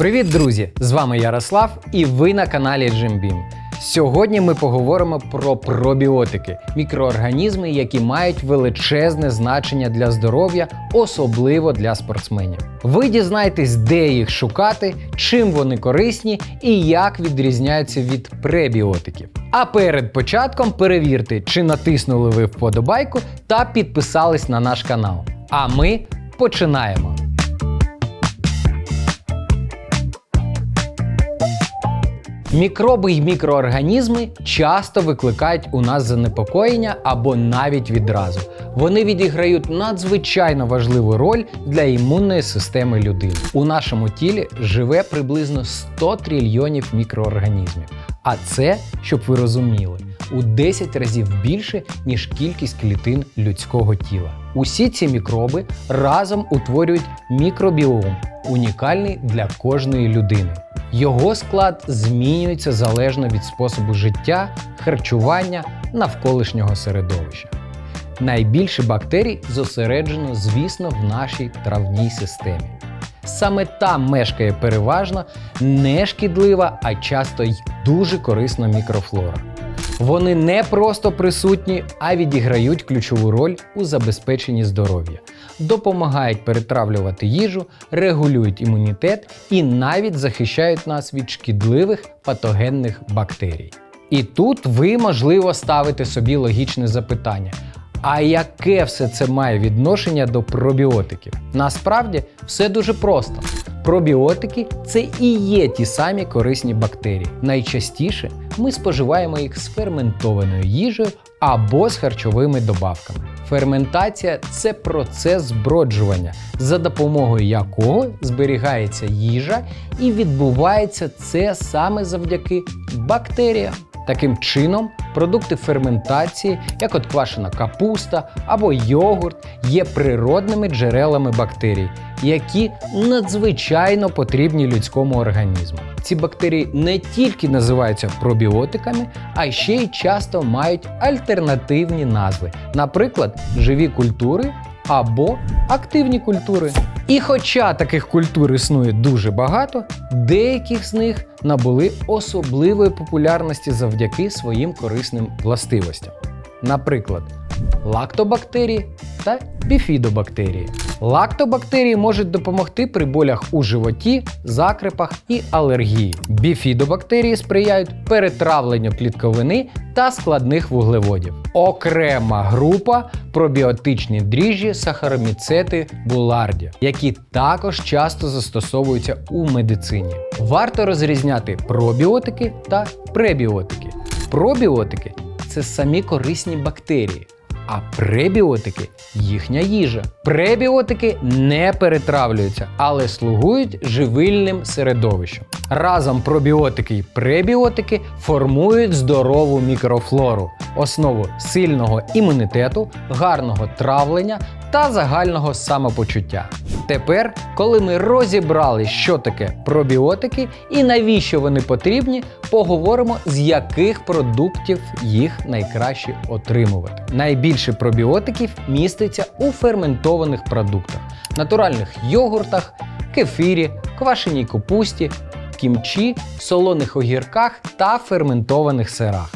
Привіт, друзі! З вами Ярослав і ви на каналі JimBeam. Сьогодні ми поговоримо про пробіотики мікроорганізми, які мають величезне значення для здоров'я, особливо для спортсменів. Ви дізнаєтесь, де їх шукати, чим вони корисні і як відрізняються від пребіотиків. А перед початком перевірте, чи натиснули ви вподобайку та підписались на наш канал. А ми починаємо. Мікроби й мікроорганізми часто викликають у нас занепокоєння або навіть відразу. Вони відіграють надзвичайно важливу роль для імунної системи людини. У нашому тілі живе приблизно 100 трильйонів мікроорганізмів. А це, щоб ви розуміли, у 10 разів більше, ніж кількість клітин людського тіла. Усі ці мікроби разом утворюють мікробіом, унікальний для кожної людини. Його склад змінюється залежно від способу життя, харчування, навколишнього середовища. Найбільше бактерій зосереджено, звісно, в нашій травній системі. Саме там мешкає переважно не шкідлива, а часто й дуже корисна мікрофлора. Вони не просто присутні, а відіграють ключову роль у забезпеченні здоров'я, допомагають перетравлювати їжу, регулюють імунітет і навіть захищають нас від шкідливих патогенних бактерій. І тут ви, можливо, ставите собі логічне запитання. А яке все це має відношення до пробіотиків? Насправді все дуже просто. Пробіотики це і є ті самі корисні бактерії. Найчастіше ми споживаємо їх з ферментованою їжею або з харчовими добавками. Ферментація це процес зброджування, за допомогою якого зберігається їжа, і відбувається це саме завдяки бактеріям. Таким чином, продукти ферментації, як от квашена капуста або йогурт, є природними джерелами бактерій, які надзвичайно потрібні людському організму. Ці бактерії не тільки називаються пробіотиками, а ще й часто мають альтернативні назви, наприклад, живі культури або активні культури. І хоча таких культур існує дуже багато, деяких з них набули особливої популярності завдяки своїм корисним властивостям. Наприклад, лактобактерії та біфідобактерії. Лактобактерії можуть допомогти при болях у животі, закрипах і алергії. Біфідобактерії сприяють перетравленню клітковини та складних вуглеводів. Окрема група пробіотичні дріжджі сахароміцети буларді, які також часто застосовуються у медицині. Варто розрізняти пробіотики та пребіотики. Пробіотики це самі корисні бактерії. А пребіотики їхня їжа. Пребіотики не перетравлюються, але слугують живильним середовищем. Разом пробіотики і пребіотики формують здорову мікрофлору, основу сильного імунітету, гарного травлення та загального самопочуття. Тепер, коли ми розібрали, що таке пробіотики і навіщо вони потрібні, поговоримо, з яких продуктів їх найкраще отримувати. Найбільше пробіотиків міститься у ферментованих продуктах, натуральних йогуртах, кефірі, квашеній капусті, кімчі, солоних огірках та ферментованих сирах.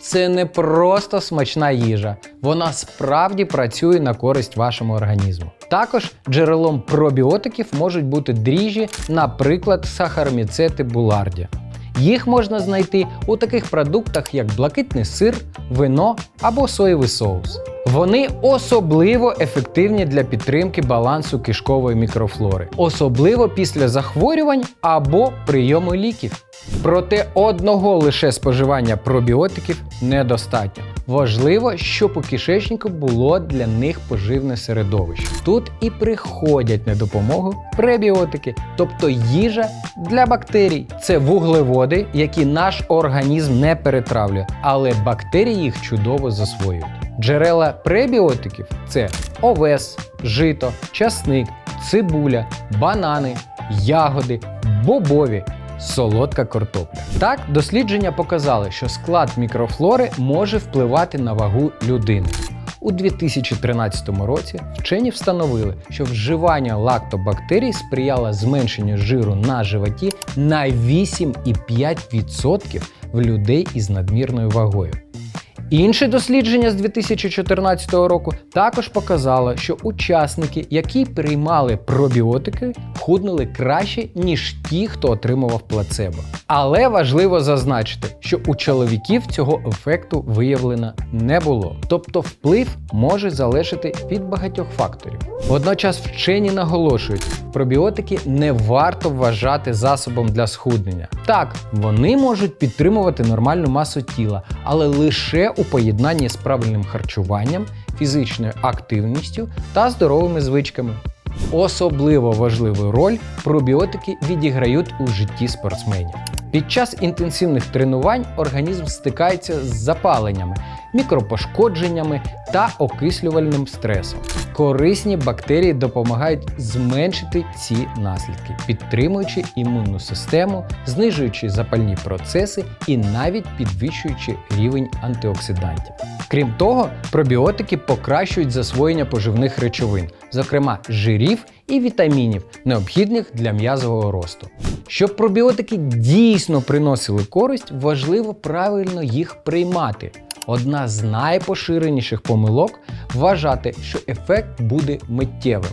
Це не просто смачна їжа, вона справді працює на користь вашому організму. Також джерелом пробіотиків можуть бути дріжджі, наприклад, сахароміцети буларді. Їх можна знайти у таких продуктах, як блакитний сир, вино або соєвий соус. Вони особливо ефективні для підтримки балансу кишкової мікрофлори, особливо після захворювань або прийому ліків. Проте одного лише споживання пробіотиків недостатньо. Важливо, щоб у кишечнику було для них поживне середовище. Тут і приходять на допомогу пребіотики, тобто їжа для бактерій. Це вуглеводи, які наш організм не перетравлює, але бактерії їх чудово засвоюють. Джерела пребіотиків це овес, жито, часник, цибуля, банани, ягоди, бобові, солодка картопля. Так, дослідження показали, що склад мікрофлори може впливати на вагу людини. У 2013 році вчені встановили, що вживання лактобактерій сприяло зменшенню жиру на животі на 8,5% в людей із надмірною вагою. Інше дослідження з 2014 року також показало, що учасники, які приймали пробіотики, худнули краще, ніж ті, хто отримував плацебо. Але важливо зазначити, що у чоловіків цього ефекту виявлено не було. Тобто вплив може залежати від багатьох факторів. Водночас вчені наголошують, пробіотики не варто вважати засобом для схуднення. Так, вони можуть підтримувати нормальну масу тіла, але лише у поєднанні з правильним харчуванням, фізичною активністю та здоровими звичками. Особливо важливу роль пробіотики відіграють у житті спортсменів. Під час інтенсивних тренувань організм стикається з запаленнями, мікропошкодженнями та окислювальним стресом. Корисні бактерії допомагають зменшити ці наслідки, підтримуючи імунну систему, знижуючи запальні процеси і навіть підвищуючи рівень антиоксидантів. Крім того, пробіотики покращують засвоєння поживних речовин, зокрема жирів і вітамінів, необхідних для м'язового росту. Щоб пробіотики дійсно приносили користь, важливо правильно їх приймати. Одна з найпоширеніших помилок вважати, що ефект буде миттєвим.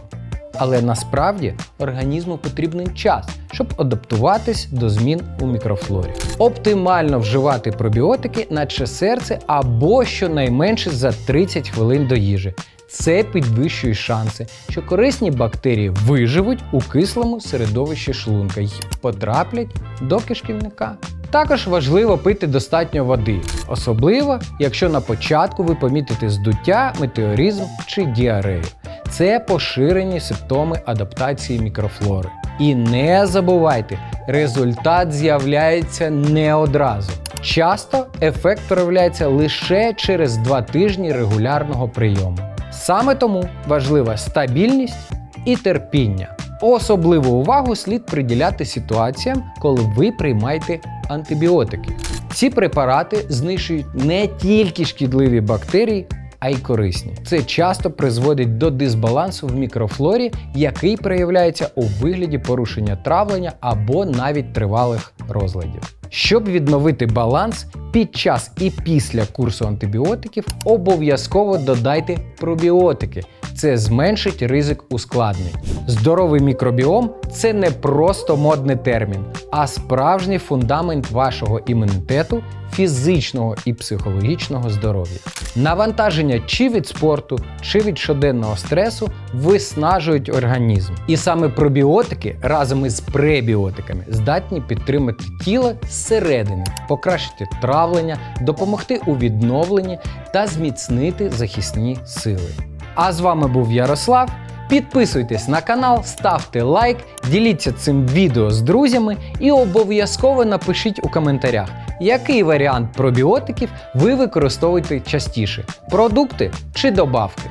Але насправді організму потрібен час, щоб адаптуватись до змін у мікрофлорі. Оптимально вживати пробіотики, наче серце або щонайменше за 30 хвилин до їжі. Це підвищує шанси, що корисні бактерії виживуть у кислому середовищі шлунка і потраплять до кишківника. Також важливо пити достатньо води, особливо якщо на початку ви помітите здуття, метеоризм чи діарею. Це поширені симптоми адаптації мікрофлори. І не забувайте, результат з'являється не одразу. Часто ефект проявляється лише через 2 тижні регулярного прийому. Саме тому важлива стабільність і терпіння. Особливу увагу слід приділяти ситуаціям, коли ви приймаєте антибіотики. Ці препарати знищують не тільки шкідливі бактерії, а й корисні. Це часто призводить до дисбалансу в мікрофлорі, який проявляється у вигляді порушення травлення або навіть тривалих розладів. Щоб відновити баланс під час і після курсу антибіотиків, обов'язково додайте пробіотики. Це зменшить ризик ускладнень. Здоровий мікробіом це не просто модний термін, а справжній фундамент вашого імунітету, фізичного і психологічного здоров'я. Навантаження чи від спорту, чи від щоденного стресу виснажують організм. І саме пробіотики разом із пребіотиками здатні підтримати тіло зсередини, покращити травлення, допомогти у відновленні та зміцнити захисні сили. А з вами був Ярослав. Підписуйтесь на канал, ставте лайк, діліться цим відео з друзями і обов'язково напишіть у коментарях, який варіант пробіотиків ви використовуєте частіше продукти чи добавки.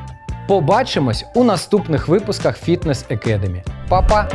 Побачимось у наступних випусках Fitness Academy. Па-па!